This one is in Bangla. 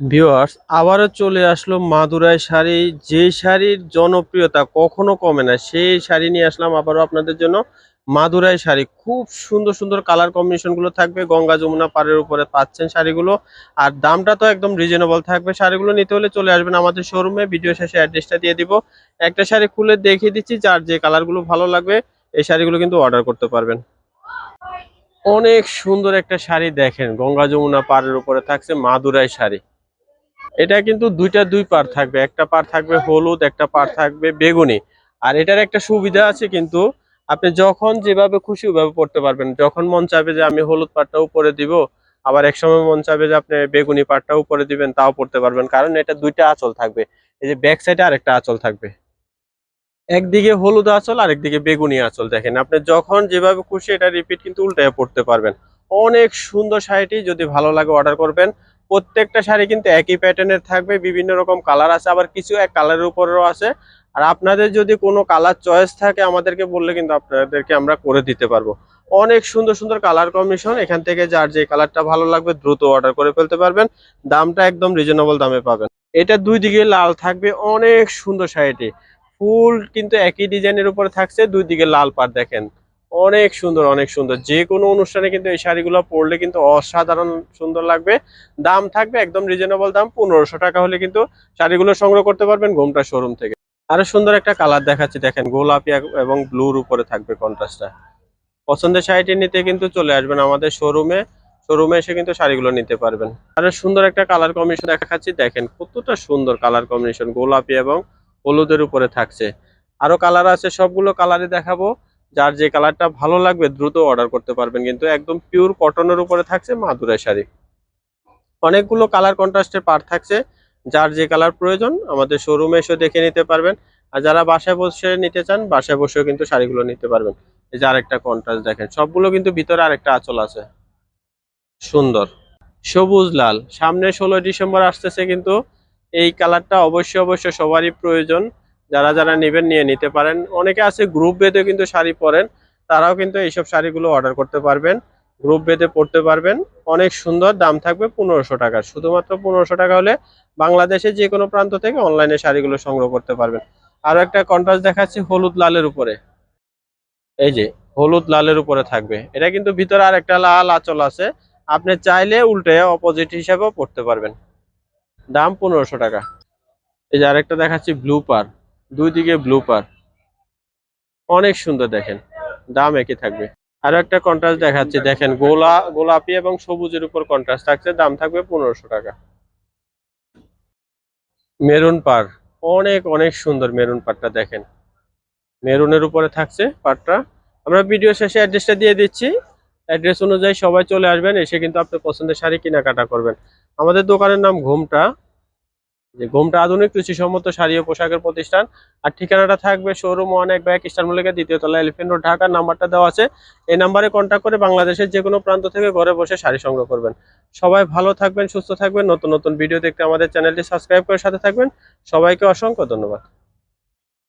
ভিউয়ার্স আবারও চলে আসলো মাদুরাই শাড়ি। যে শাড়ির জনপ্রিয়তা কখনো কমে না, সেই শাড়ি নিয়ে আসলাম আবারও আপনাদের জন্য মাদুরাই শাড়ি। খুব সুন্দর সুন্দর কালার কম্বিনেশনগুলো থাকবে, গঙ্গা যমুনা পাড়ের উপরে পাচ্ছেন শাড়িগুলো। আর দামটা তো একদম রিজনেবল থাকবে। শাড়িগুলো নিতে হলে চলে আসবেন আমাদের শোরুমে ভিডিও শেষে অ্যাড্রেসটা দিয়ে দিব। একটা শাড়ি খুলে দেখিয়ে দিচ্ছি, যার যে কালারগুলো ভালো লাগবে, এই শাড়িগুলো কিন্তু অর্ডার করতে পারবেন। অনেক সুন্দর একটা শাড়ি দেখেন, গঙ্গা যমুনা পাড়ের উপরে থাকছে মাদুরাই শাড়ি। এটা কিন্তু দুইটা দুই পার থাকবে। একটা পার থাকবে হলুদ, একটা পার থাকবে বেগুনি। আর এটার একটা সুবিধা আছে কিন্তু আপনি যখন যেভাবে খুশি ওভাবে পড়তে পারবেন। যখন মন চাইবে যে আমি হলুদ পাটটা উপরে দিব, আবার এক সময় মন চাইবে যে আপনি বেগুনি পাটটা উপরে দিবেন, তাও পড়তে পারবেন। কারণ এটা দুইটা আঁচল থাকবে। এই যে ব্যাক সাইডে আরেকটা আঁচল থাকবে। একদিকে হলুদ আঁচল আর একদিকে বেগুনি আঁচল দেখেন। আপনি যখন যেভাবে খুশি এটা রিপিট কিন্তু উল্টায় পড়তে পারবেন। অনেক সুন্দর শাড়িটি যদি ভালো লাগে অর্ডার করবেন। প্রত্যেকটা শাড়ি কিন্তু একই প্যাটার্নের থাকবে, বিভিন্ন রকম কালার আছে, আবার কিছু এক কালারের উপরেও আছে। আর আপনাদের যদি কোনো কালার চয়েস থাকে, আমাদেরকে বললে কিন্তু আপনাদেরকে আমরা করে দিতে পারব। অনেক সুন্দর সুন্দর কালার কম্বিনেশন এখান থেকে যার যে কালারটা ভালো লাগবে, দ্রুত অর্ডার করে ফেলতে পারবেন। দামটা একদম রিজনেবল দামে পাবেন। এটা দুই দিকে লাল থাকবে, অনেক সুন্দর শাড়িটি। ফুল কিন্তু একই ডিজাইনের উপরে থাকছে, দুই দিকে লাল পাড় দেখেন। অনেক সুন্দর অনেক সুন্দর। যে কোনো অনুষ্ঠানে কিন্তু এই শাড়িগুলো পরলে কিন্তু অসাধারণ সুন্দর লাগবে। দাম থাকবে একদম রিজনেবল দাম, পনেরোশো টাকা হলে কিন্তু শাড়িগুলো সংগ্রহ করতে পারবেন ঘোমটা শোরুম থেকে। আরও সুন্দর একটা কালার দেখাচ্ছি, দেখেন গোলাপি এবং ব্লুর উপরে থাকবে কন্ট্রাস্টটা পছন্দের শাড়িটি নিতে কিন্তু চলে আসবেন আমাদের শোরুমে শোরুমে এসে কিন্তু শাড়িগুলো নিতে পারবেন। আরও সুন্দর একটা কালার কম্বিনেশন দেখাচ্ছি, দেখেন কতটা সুন্দর কালার কম্বিনেশন গোলাপি এবং হলুদের উপরে থাকছে। আরও কালার আছে, সবগুলো কালারই দেখাবো। যার যে কালারটা ভালো লাগবে, দ্রুত অর্ডার করতে পারবেন। কিন্তু একদম পিওর কটনের উপরে থাকছে মাদুরাই শাড়ি। অনেকগুলো কালার কন্ট্রাস্টের পার থাকছে। যার যে কালার প্রয়োজন, আমাদের শোরুমে এসে দেখে নিতে পারবেন। আর যারা বাসায় বসে নিতে চান, বাসায় বসেও কিন্তু শাড়িগুলো নিতে পারবেন। এই যে আরেকটা কন্ট্রাস্ট দেখেন, সবগুলো কিন্তু ভিতরে আরেকটা আঁচল আছে। সুন্দর। সবুজ, লাল। সামনে ষোলো ডিসেম্বর আসতেছে কিন্তু এই কালারটা অবশ্যই অবশ্যই সবারই প্রয়োজন। যারা যারা নেবেন নিয়ে নিতে পারেন। অনেকে আছে গ্রুপ বেঁধে কিন্তু শাড়ি পরেন, তারাও কিন্তু এইসব শাড়িগুলো অর্ডার করতে পারবেন। গ্রুপ বেঁধে পড়তে পারবেন। অনেক সুন্দর, দাম থাকবে পনেরোশো টাকা। শুধুমাত্র পনেরোশো টাকা হলে বাংলাদেশের যে কোনো প্রান্ত থেকে অনলাইনে শাড়িগুলো সংগ্রহ করতে পারবেন। আরও একটা কন্ট্রাস্ট দেখাচ্ছি হলুদ লালের উপরে। এই যে, হলুদ লালের উপরে থাকবে। এটা কিন্তু ভিতরে আর একটা লাল আঁচল আছে। আপনি চাইলে উল্টে অপোজিট হিসাবেও পড়তে পারবেন। দাম পনেরোশো টাকা। এই যে আরেকটা দেখাচ্ছি ব্লু পার দুই দিকে ব্লু পার। অনেক সুন্দর দেখেন। দাম একই থাকবে। আরও একটা কন্ট্রাস্ট দেখাচ্ছি, দেখেন গোলা, গোলাপি এবং সবুজের উপর কন্ট্রাস্ট থাকছে, দাম থাকবে পনেরোশো টাকা। মেরুন পার, অনেক অনেক সুন্দর মেরুন পারটা দেখেন। মেরুনের উপরে থাকছে পারটা আমরা ভিডিও শেষে অ্যাড্রেসটা দিয়ে দিচ্ছি। অ্যাড্রেস অনুযায়ী সবাই চলে আসবেন, এসে কিন্তু আপনার পছন্দের শাড়ি কেনাকাটা করবেন। আমাদের দোকানের নাম ঘুমটা। যে ঘুমটা আধুনিক সম্মত শাড়ি ও পোশাকের প্রতিষ্ঠান। আর ঠিকানাটা থাকবে শোরুম ওয়ান এক ব্যাগ ইস্টার মালিকের দ্বিতীয় তলা এলিফেন্ট রোড ঢাকার নাম্বারটা দেওয়া আছে। এই নাম্বারে কন্ট্যাক্ট করে বাংলাদেশের যে কোনো প্রান্ত থেকে ঘরে বসে শাড়ি সংগ্রহ করবেন। সবাই ভালো থাকবেন, সুস্থ থাকবেন। নতুন নতুন ভিডিও দেখতে আমাদের চ্যানেলটি সাবস্ক্রাইব করে সাথে থাকবেন। সবাইকে অসংখ্য ধন্যবাদ।